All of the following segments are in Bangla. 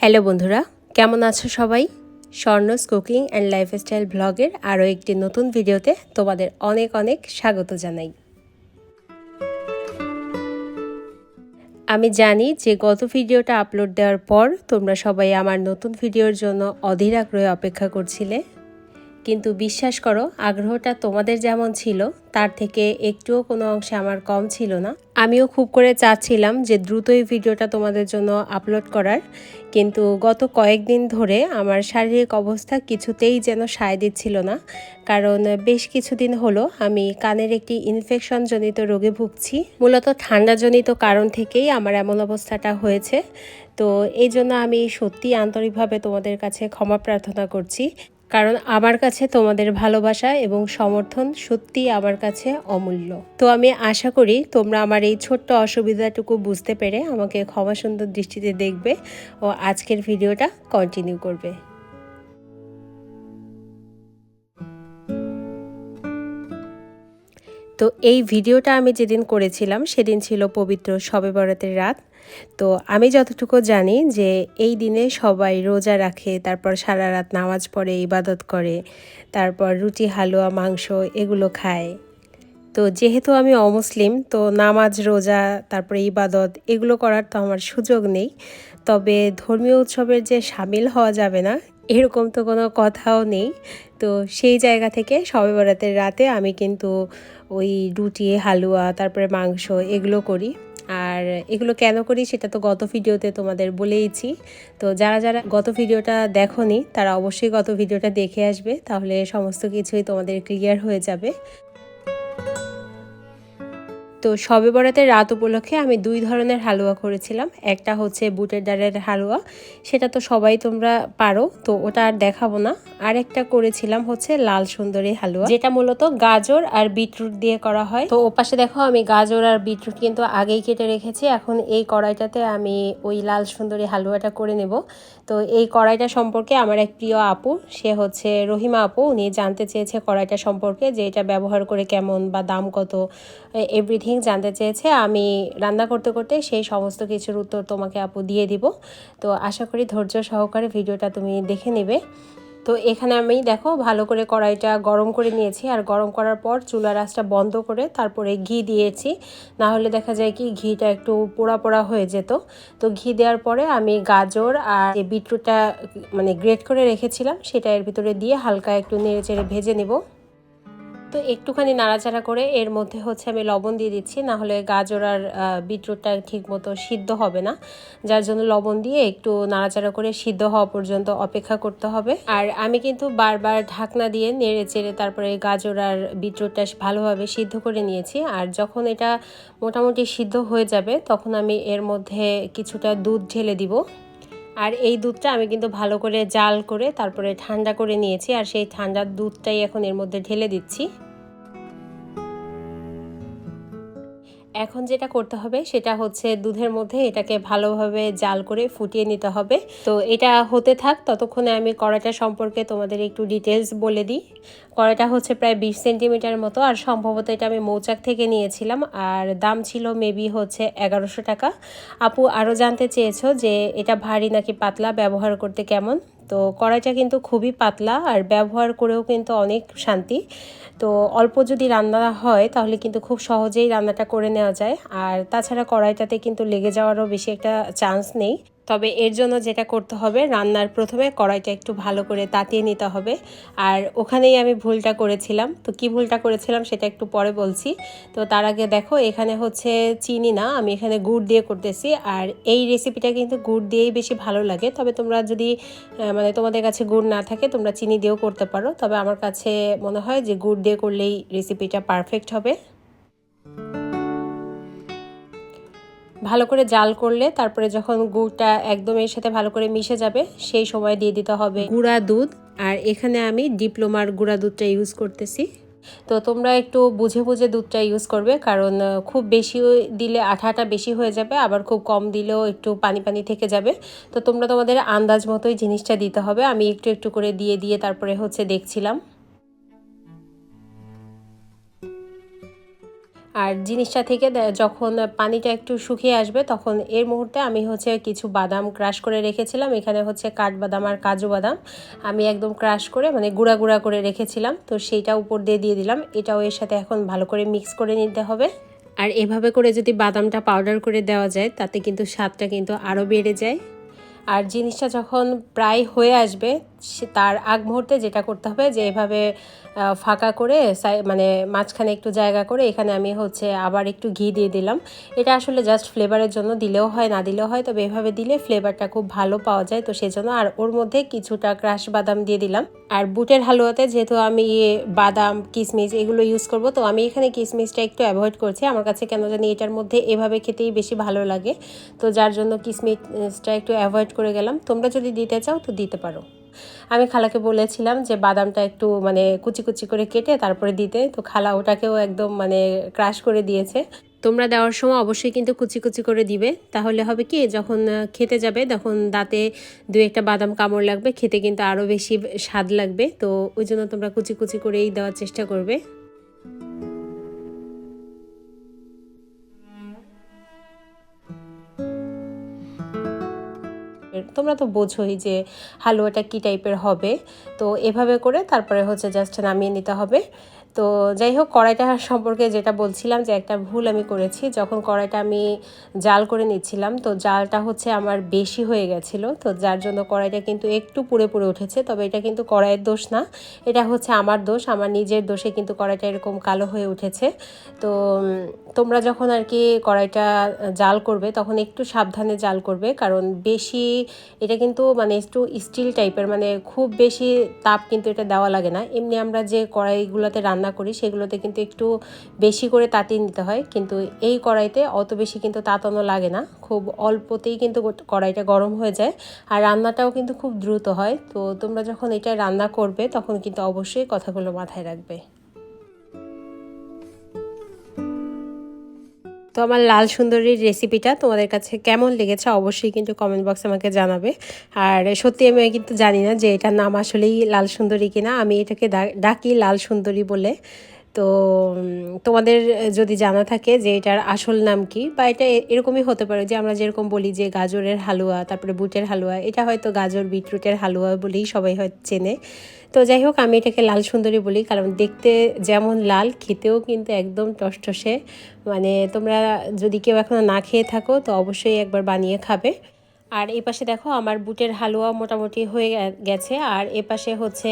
হ্যালো বন্ধুরা কেমন আছো সবাই? স্বর্ণস কুকিং অ্যান্ড লাইফস্টাইল ব্লগের আরও একটি নতুন ভিডিওতে তোমাদের অনেক অনেক স্বাগত জানাই। আমি জানি যে গত ভিডিওটা আপলোড দেওয়ার পর তোমরা সবাই আমার নতুন ভিডিওর জন্য অধীর আগ্রহে অপেক্ষা করছিলে। কিন্তু বিশ্বাস করো, আগ্রহটা তোমাদের যেমন ছিল, তার থেকে একটুও কোনো অংশে আমার কম ছিল না। আমিও খুব করে চাচ্ছিলাম যে দ্রুতই ভিডিওটা তোমাদের জন্য আপলোড করার, কিন্তু গত কয়েকদিন ধরে আমার শারীরিক অবস্থা কিছুতেই যেন সায় দিচ্ছিল না। কারণ বেশ কিছুদিন হলো আমি কানের একটি ইনফেকশনজনিত রোগে ভুগছি। মূলত ঠান্ডাজনিত কারণ থেকেই আমার এমন অবস্থাটা হয়েছে। তো এই জন্য আমি সত্যি আন্তরিকভাবে তোমাদের কাছে ক্ষমা প্রার্থনা করছি। কারণ আমার কাছে তোমাদের ভালোবাসা এবং সমর্থন সত্যি আমার কাছে অমূল্য। তো আমি আশা করি তোমরা আমার এই ছোট্ট অসুবিধাটুকু বুঝতে পেরে আমাকে ক্ষমা সুন্দর দৃষ্টিতে দেখবে ও আজকের ভিডিওটা কন্টিনিউ করবে। তো এই ভিডিওটা আমি যেদিন করেছিলাম, সেদিন ছিল পবিত্র শবে বরাতের রাত। তো আমি যতটুকু জানি যে এই দিনে সবাই রোজা রাখে, তারপর সারা রাত নামাজ পড়ে, ইবাদত করে, তারপর রুটি, হালুয়া, মাংস এগুলো খায়। তো যেহেতু আমি অমুসলিম, তো নামাজ, রোজা, তারপরে ইবাদত এগুলো করার তো আমার সুযোগ নেই। তবে ধর্মীয় উৎসবের যে সামিল হওয়া যাবে না এরকম তো কোনো কথাও নেই। তো সেই জায়গা থেকে সবে বরাতের রাতে আমি কিন্তু ওই রুটি, হালুয়া, তারপরে মাংস এগুলো করি। আর এগুলো কেন করি সেটা তো গত ভিডিওতে তোমাদের বলেইছি। তো যারা যারা গত ভিডিওটা দেখনি, তারা অবশ্যই গত ভিডিওটা দেখে আসবে। তাহলে সমস্ত কিছুই তোমাদের ক্লিয়ার হয়ে যাবে। তো সবে বরাতের রাত উপলক্ষে আমি দুই ধরনের হালুয়া করেছিলাম। একটা হচ্ছে বুটের ডালের হালুয়া, সেটা তো সবাই তোমরা পারো, তো ওটা আর দেখাবো না। আর একটা করেছিলাম হচ্ছে লাল সুন্দরী হালুয়া, যেটা মূলত গাজর আর বিটরুট দিয়ে করা হয়। তো ওপাশে দেখো, আমি গাজর আর বিটরুট কিন্তু আগেই কেটে রেখেছি। এখন এই কড়াইটাতে আমি ওই লাল সুন্দরী হালুয়াটা করে নেব। তো এই কড়াইটা সম্পর্কে আমার এক প্রিয় আপু, সে হচ্ছে রহিমা আপু, উনি জানতে চেয়েছে কড়াইটা সম্পর্কে যে এটা ব্যবহার করে কেমন বা দাম কত এভরিথিং জানতে চেয়েছে। আমি রান্না করতে করতে সেই সমস্ত কিছুর উত্তর তোমাকে আপু দিয়ে দিব। তো আশা করি ধৈর্য সহকারে ভিডিওটা তুমি দেখে নেবে। তো এখানে আমি, দেখো, ভালো করে কড়াইটা গরম করে নিয়েছি। আর গরম করার পর চুলার আঁচটা বন্ধ করে তারপরে ঘি দিয়েছি। না হলে দেখা যায় কি, ঘিটা একটু পোড়া পোড়া হয়ে যেত। তো ঘি দেওয়ার পরে আমি গাজর আর যে বিটরুটটা মানে গ্রেট করে রেখেছিলাম, সেটা এর ভিতরে দিয়ে হালকা একটু নেড়ে চেড়ে ভেজে নেব। তো একটুখানি নাড়াচাড়া করে এর মধ্যে হচ্ছে আমি লবণ দিয়ে দিচ্ছি না হলে গাজর আর বিটরুটটা ঠিক মতো সিদ্ধ হবে না। যার জন্য লবণ দিয়ে একটু নাড়াচাড়া করে সিদ্ধ হওয়া পর্যন্ত অপেক্ষা করতে হবে। আর আমি কিন্তু বারবার ঢাকনা দিয়ে নেড়ে চেড়ে তারপরে গাজর আর বিটরুটটা ভালোভাবে সিদ্ধ করে নিয়েছি। আর যখন এটা মোটামুটি সিদ্ধ হয়ে যাবে, তখন আমি এর মধ্যে কিছুটা দুধ ঢেলে দিব। আর এই দুধটা আমি কিন্তু ভালো করে জাল করে তারপরে ঠান্ডা করে নিয়েছি, আর সেই ঠান্ডার দুধটাই এখন এর মধ্যে ঢেলে দিচ্ছি। এখন যেটা করতে হবে সেটা হচ্ছে দুধের মধ্যে এটাকে ভালোভাবে জাল করে ফুটিয়ে নিতে হবে। তো এটা হতে থাক, ততক্ষণে আমি কড়াটা সম্পর্কে তোমাদের একটু ডিটেলস বলে দিই। কড়াটা হচ্ছে প্রায় বিশ সেন্টিমিটার মতো, আর সম্ভবত এটা আমি মৌচাক থেকে নিয়েছিলাম, আর দাম ছিল মেবি হচ্ছে এগারোশো টাকা। আপু আরও জানতে চেয়েছো যে এটা ভারী নাকি পাতলা, ব্যবহার করতে কেমন? তো কড়াইটা কিন্তু খুবই পাতলা আর ব্যবহার করেও কিন্তু অনেক শান্তি। তো অল্প যদি রান্না হয় তাহলে কিন্তু খুব সহজেই রান্নাটা করে নেওয়া যায়। আর তাছাড়া কড়াইটাতে কিন্তু লেগে যাওয়ারও বেশি একটা চান্স নেই। তবে এর জন্য যেটা করতে হবে, রান্নার প্রথমে কড়াইটা একটু ভালো করে তাতিয়ে নিতে হবে। আর ওখানেই আমি ভুলটা করেছিলাম। তো কি ভুলটা করেছিলাম সেটা একটু পরে বলছি। তো তার আগে দেখো, এখানে হচ্ছে চিনি না, আমি এখানে গুড় দিয়ে করতেছি। আর এই রেসিপিটা কিন্তু গুড় দিয়েই বেশি ভালো লাগে। তবে তোমরা যদি মানে তোমাদের কাছে গুড় না থাকে, তোমরা চিনি দিয়েও করতে পারো। তবে আমার কাছে মনে হয় যে গুড় দিয়ে করলেই রেসিপিটা পারফেক্ট হবে। ভালো করে জাল করলে তারপরে যখন গুড়টা একদম এর সাথে ভালো করে মিশে যাবে, সেই সময় দিয়ে দিতে হবে গুঁড়া দুধ। আর এখানে আমি ডিপ্লোমার গুঁড়া দুধটা ইউজ করতেছি। তো তোমরা একটু বুঝে বুঝে দুধটা ইউজ করবে, কারণ খুব বেশি দিলে আঠাটা বেশি হয়ে যাবে, আবার খুব কম দিলেও একটু পানি পানি থেকে যাবে। তো তোমরা তোমাদের আন্দাজ মতোই জিনিসটা দিতে হবে। আমি একটু একটু করে দিয়ে দিয়ে তারপরে হচ্ছে দেখছিলাম। আর জিনিসটা থেকে যখন পানিটা একটু শুকিয়ে আসবে, তখন এর মুহূর্তে আমি হচ্ছে কিছু বাদাম ক্রাশ করে রেখেছিলাম। এখানে হচ্ছে কাঠবাদাম আর কাজু বাদাম। আমি একদম ক্রাশ করে মানে গুঁড়া গুঁড়া করে রেখেছিলাম। তো সেইটা উপর দিয়ে দিয়ে দিলাম। এটাও এর সাথে এখন ভালো করে মিক্স করে নিতে হবে। আর এভাবে করে যদি বাদামটা পাউডার করে দেওয়া যায়, তাতে কিন্তু স্বাদটা কিন্তু আরও বেড়ে যায়। আর জিনিসটা যখন প্রায় হয়ে আসবে তার আগ মুহূর্তে যেটা করতে হবে যে এভাবে ফাঁকা করে মানে মাঝখানে একটু জায়গা করে এখানে আমি হচ্ছে আবার একটু ঘি দিয়ে দিলাম। এটা আসলে জাস্ট ফ্লেভারের জন্য দিলেও হয়, না দিলেও হয়। তবে এভাবে দিলে ফ্লেভারটা খুব ভালো পাওয়া যায়। তো সেজন্য আর ওর মধ্যে কিছুটা ক্রাশ বাদাম দিয়ে দিলাম। আর বুটের হালুয়াতে যেহেতু আমি বাদাম কিশমিশ এগুলো ইউজ করব, তো আমি এখানে কিশমিশটা একটু অ্যাভয়েড করছি। আমার কাছে কেন জানি এটার মধ্যে এভাবে খেতেই বেশি ভালো লাগে। তো যার জন্য কিশমিশটা একটু অ্যাভয়েড করে গেলাম। তোমরা যদি দিতে চাও তো দিতে পারো। আমি খালাকে বলেছিলাম যে বাদামটা একটু মানে কুচি কুচি করে কেটে তারপরে দিতে। তো খালা ওটাকেও একদম মানে ক্রাশ করে দিয়েছে। তোমরা দেওয়ার সময় অবশ্যই কিন্তু কুচি কুচি করে দিবে। তাহলে হবে কি, যখন খেতে যাবে তখন দাঁতে দু একটা বাদাম কামড় লাগবে, খেতে কিন্তু আরও বেশি স্বাদ লাগবে। তো ওই জন্য তোমরা কুচি কুচি করেই দেওয়ার চেষ্টা করবে। তোমরা তো বোঝোই যে, হালুয়াটা কী টাইপের হবে? তো এভাবে করে তারপরে হচ্ছে জাস্ট নামিয়ে নিতে হবে। তো যাই হোক, কড়াইটা সম্পর্কে যেটা বলছিলাম যে একটা ভুল আমি করেছি, যখন কড়াইটা আমি জাল করে নিচ্ছিলাম, তো জালটা হচ্ছে আমার বেশি হয়ে গেছিল, তো যার জন্য কড়াইটা কিন্তু একটু পুড়ে পুড়ে উঠেছে, তবে এটা কিন্তু কড়াইয়ের দোষ না, এটা হচ্ছে আমার দোষ, আমার নিজের দোষে কিন্তু কড়াইটা এরকম কালো হয়ে উঠেছে, তো তোমরা যখন আর কি কড়াইটা জাল করবে, তখন একটু সাবধানে জাল করবে, কারণ বেশি এটা কিন্তু মানে একটু স্টিল টাইপের মানে খুব বেশি তাপ কিন্তু এটা দেওয়া লাগে না, এমনি আমরা যে কড়াইগুলোতে রান্না করি, সেগুলোতে কিন্তু একটু বেশি করে তাতিয়ে নিতে হয়। কিন্তু এই কড়াইতে অত বেশি কিন্তু তাতানো লাগে না। খুব অল্পতেই কিন্তু কড়াইটা গরম হয়ে যায়। আর রান্নাটাও কিন্তু খুব দ্রুত হয়। তো তোমরা যখন এটা রান্না করবে, তখন কিন্তু অবশ্যই কথাগুলো মাথায় রাখবে। তো আমার লাল সুন্দরীর রেসিপিটা তোমাদের কাছে কেমন লেগেছে অবশ্যই কিন্তু কমেন্ট বক্সে আমাকে জানাবে। আর সত্যি আমি কিন্তু জানি না যে এটার নাম আসলেই লাল সুন্দরী কিনা। আমি এটাকে ডাকি লাল সুন্দরী বলে। তো তোমাদের যদি জানা থাকে যে এটার আসল নাম কি বা এটা এরকমই হতে পারে যে আমরা যেরকম বলি যে গাজরের হালুয়া, তারপরে বুটের হালুয়া, এটা হয়তো গাজর, বিটরুটের হালুয়া বলেই সবাই হয়তো চেনে। তো যাই হোক, আমি এটাকে লাল সুন্দরী বলি কারণ দেখতে যেমন লাল, খেতেও কিন্তু একদম টসটসে। মানে তোমরা যদি কেউ এখনও না খেয়ে থাকো, তো অবশ্যই একবার বানিয়ে খাবে। আর এই পাশে দেখো আমার বুটের হালুয়া মোটামুটি হয়ে গেছে। আর এ পাশে হচ্ছে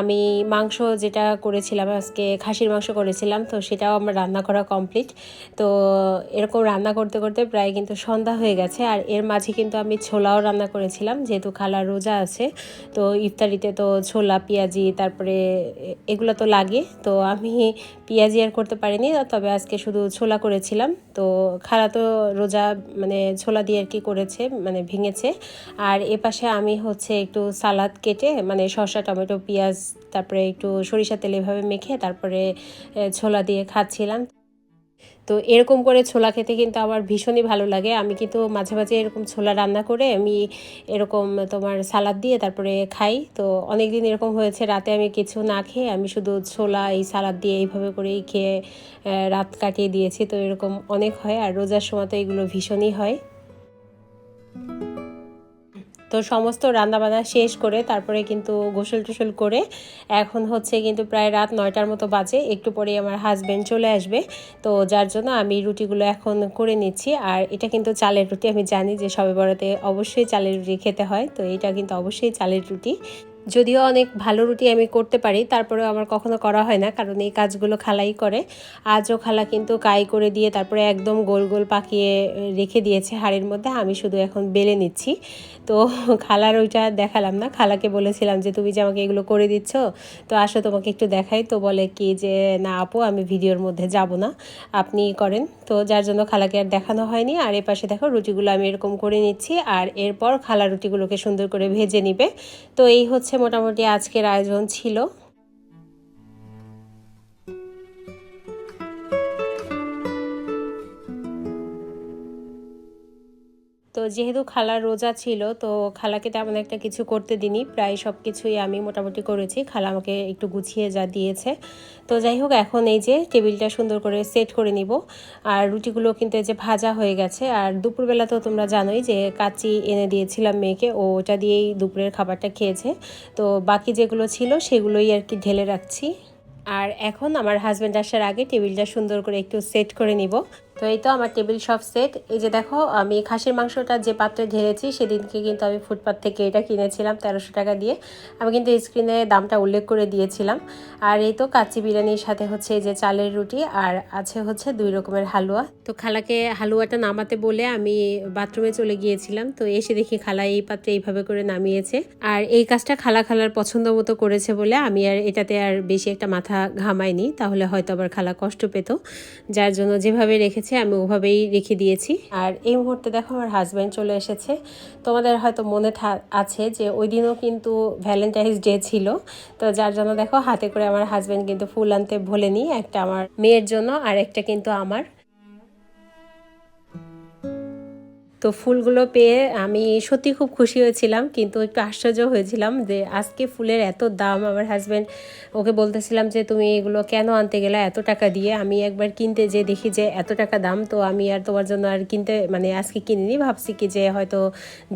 আমি মাংস যেটা করেছিলাম, আজকে খাসির মাংস করেছিলাম, তো সেটাও আমার রান্না করা কমপ্লিট তো এরকম রান্না করতে করতে প্রায় কিন্তু সন্ধ্যা হয়ে গেছে, আর এর মাঝে কিন্তু আমি ছোলাও রান্না করেছিলাম, যেহেতু খালা রোজা আছে। তো ইফতারিতে তো ছোলা, পেঁয়াজি, তারপরে এগুলো তো লাগে। তো আমি পেঁয়াজি আর করতে পারিনি, তবে আজকে শুধু ছোলা করেছিলাম। তো খালা তো রোজা মানে ছোলা দিয়ে আর কি করেছে মানে ভেঙেছে। আর এ পাশে আমি হচ্ছে একটু সালাদ কেটে মানে শসা, টমেটো, পেঁয়াজ তারপরে একটু সরিষা তেল এভাবে মেখে তারপরে ছোলা দিয়ে খাচ্ছিলাম। তো এরকম করে ছোলা খেতে কিন্তু আমার ভীষণই ভালো লাগে। আমি কিন্তু মাঝে মাঝে এরকম ছোলা রান্না করে আমি এরকম তোমার সালাদ দিয়ে তারপরে খাই। তো অনেক দিন এরকম হয়েছে, রাতে আমি কিছু না খেয়ে আমি শুধু ছোলা, এই সালাদ দিয়ে এইভাবে করেই খেয়ে রাত কাটিয়ে দিয়েছি। তো এরকম অনেক হয় আর রোজার সময় তো এগুলো ভীষণই হয়। তো সমস্ত রান্নাবান্না শেষ করে তারপরে কিন্তু গোসল টোসল করে এখন হচ্ছে কিন্তু প্রায় রাত নয়টার মতো বাজে, একটু পরেই আমার হাজব্যান্ড চলে আসবে। তো যার জন্য আমি রুটিগুলো এখন করে নিচ্ছি। আর এটা কিন্তু চালের রুটি, আমি জানি যে সবে বড়াতে অবশ্যই চালের রুটি খেতে হয়, তো এটা কিন্তু অবশ্যই চালের রুটি। যদিও অনেক ভালো রুটি আমি করতে পারি, তারপরেও আমার কখনো করা হয় না, কারণ এই কাজগুলো খালাই করে। আজও খালা কিন্তু কাই করে দিয়ে তারপরে একদম গোল গোল পাকিয়ে রেখে দিয়েছে হাড়ের মধ্যে, আমি শুধু এখন বেলে নিচ্ছি। তো খালার ওইটা দেখালাম না, খালাকে বলেছিলাম যে, তুমি যে আমাকে এগুলো করে দিচ্ছ, তো আসো তোমাকে একটু দেখাই। তো বলে কি যে, না আপু, আমি ভিডিওর মধ্যে যাব না, আপনি করেন। তো যার জন্য খালাকে আর দেখানো হয়নি, আর এ পাশে দেখো রুটিগুলো আমি এরকম করে নিচ্ছি, আর এরপর খালা রুটিগুলোকে সুন্দর করে ভেজে নিবে। তো এই হচ্ছে মোটামুটি আজকের আয়োজন ছিল। তো যেহেতু খালার রোজা ছিল, তো খালাকে তেমন একটা কিছু করতে দিনি প্রায় সব কিছুই আমি মোটামুটি করেছি। খালা আমাকে একটু গুছিয়ে যা দিয়েছে। তো যাই হোক, এখন এই যে টেবিলটা সুন্দর করে সেট করে নিব। আর রুটিগুলো কিন্তু এই যে ভাজা হয়ে গেছে। আর দুপুরবেলা তো তোমরা জানোই যে কাচি এনে দিয়েছিলাম মেয়েকে। ও ওটা দিয়েই দুপুরের খাবারটা খেয়েছে। তো বাকি যেগুলো ছিল সেগুলোই আর কি ঢেলে রাখছি। আর এখন আমার হাজব্যান্ড আসার আগে টেবিলটা সুন্দর করে একটু সেট করে নিব। তো এই তো আমার টেবিল সব সেট এই যে দেখো, আমি খাসির মাংসটা যে পাত্রে ঢেলেছি, সেদিনকে কিন্তু আমি ফুটপাথ থেকে এটা কিনেছিলাম তেরোশো টাকা দিয়ে। আমি কিন্তু স্ক্রিনে দামটা উল্লেখ করে দিয়েছিলাম। আর এই তো কাচ্চি বিরিয়ানির সাথে হচ্ছে এই যে চালের রুটি, আর আছে হচ্ছে দুই রকমের হালুয়া। তো খালাকে হালুয়াটা নামাতে বলে আমি বাথরুমে চলে গিয়েছিলাম, তো এসে দেখি খালা এই পাত্রে এইভাবে করে নামিয়েছে। আর এই কাজটা খালা খালার পছন্দ মতো করেছে বলে আমি আর এটাতে আর বেশি একটা মাথা ঘামাইনি, তাহলে হয়তো আবার খালা কষ্ট পেত। যার জন্য যেভাবে রেখেছে আমি ওভাবেই রেখে দিয়েছি। আর এই মুহূর্তে দেখো আমার হাজব্যান্ড চলে এসেছে। তোমাদের হয়তো মনে আছে যে ওই দিনও কিন্তু ভ্যালেন্টাইন্স ডে ছিল। তো যার জন্য দেখো হাতে করে আমার হাজব্যান্ড কিন্তু ফুল আনতে ভোলেনি। একটা আমার মেয়ের জন্য আর একটা কিন্তু আমার। তো ফুলগুলো পেয়ে আমি সত্যি খুব খুশি হয়েছিলাম, কিন্তু একটু আশ্চর্য হয়েছিলাম যে আজকে ফুলের এত দাম। আমার হাজব্যান্ড ওকে বলতেছিলাম যে, তুমি এগুলো কেন আনতে গেলে এত টাকা দিয়ে? আমি একবার কিনতে যে দেখি যে এত টাকা দাম, তো আমি আর তোমার জন্য আর কিনতে মানে আজকে কিনিনি। ভাবছি কি যে হয়তো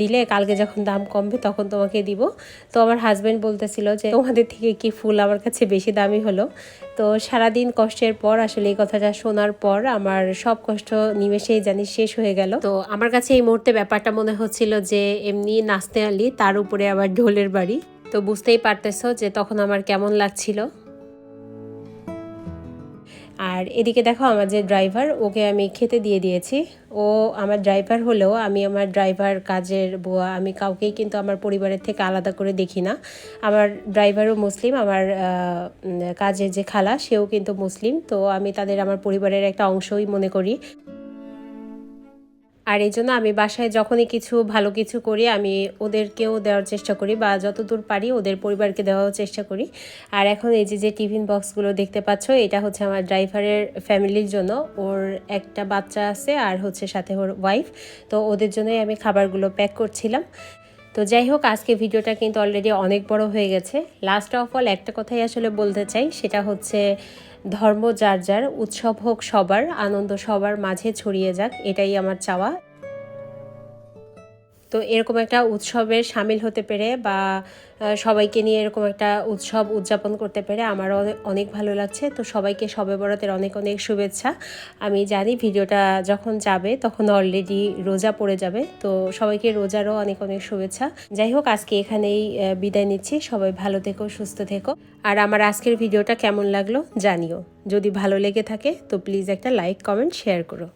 দিলে, কালকে যখন দাম কমবে তখন তোমাকে দিব। তো আমার হাজব্যান্ড বলতেছিল যে, তোমাদের থেকে কি ফুল আমার কাছে বেশি দামি হলো? তো সারাদিন কষ্টের পর, আসলে এই কথাটা শোনার পর আমার সব কষ্ট নিমেষেই জানি শেষ হয়ে গেল। তো আমার কাছে এই মুহূর্তে ব্যাপারটা মনে হচ্ছিল যে এমনি নাচতে আলি, তার উপরে আবার ঢোলের বাড়ি। তো বুঝতেই পারতেছো যে তখন আমার কেমন লাগছিল। আর এদিকে দেখো আমার যে ড্রাইভার, ওকে আমি খেতে দিয়ে দিয়েছি। ও আমার ড্রাইভার হলেও আমি আমার ড্রাইভার কাজের বুয়া, আমি কাউকেই কিন্তু আমার পরিবারের থেকে আলাদা করে দেখি না। আমার ড্রাইভারও মুসলিম, আমার কাজের যে খালা, সেও কিন্তু মুসলিম। তো আমি তাদের আমার পরিবারের একটা অংশই মনে করি। আর এই জন্য আমি বাসায় যখনই কিছু ভালো কিছু করি, আমি ওদেরকেও দেওয়ার চেষ্টা করি বা যতদূর পারি ওদের পরিবারকে দেওয়ার চেষ্টা করি। আর এখন এই যে যে টিফিন বক্সগুলো দেখতে পাচ্ছ, এটা হচ্ছে আমার ড্রাইভারের ফ্যামিলির জন্য। ওর একটা বাচ্চা আছে আর হচ্ছে সাথে ওর ওয়াইফ। তো ওদের জন্যই আমি খাবারগুলো প্যাক করছিলাম। তো যাই হোক, আজকে ভিডিওটা কিন্তু অলরেডি অনেক বড় হয়ে গেছে। লাস্ট অফ অল একটা কথাই আসলে বলতে চাই, সেটা হচ্ছে ধর্ম যার যার উৎসব হোক সবার আনন্দ সবার মাঝে ছড়িয়ে যাক এটাই আমার চাওয়া। তো এরকম একটা উৎসবের সামিল হতে পেরে বা সবাইকে নিয়ে এরকম একটা উৎসব উদযাপন করতে পেরে আমারও অনেক ভালো লাগছে। তো সবাইকে সবে বরাতের অনেক অনেক শুভেচ্ছা। আমি জানি ভিডিওটা যখন যাবে তখন অলরেডি রোজা পড়ে যাবে। তো সবাইকে রোজারও অনেক অনেক শুভেচ্ছা। যাই হোক, আজকে এখানেই বিদায় নিচ্ছি। সবাই ভালো থেকো, সুস্থ থেকো। আর আমার আজকের ভিডিওটা কেমন লাগল জানিও। যদি ভালো লেগে থাকে তো প্লিজ একটা লাইক কমেন্ট শেয়ার করো।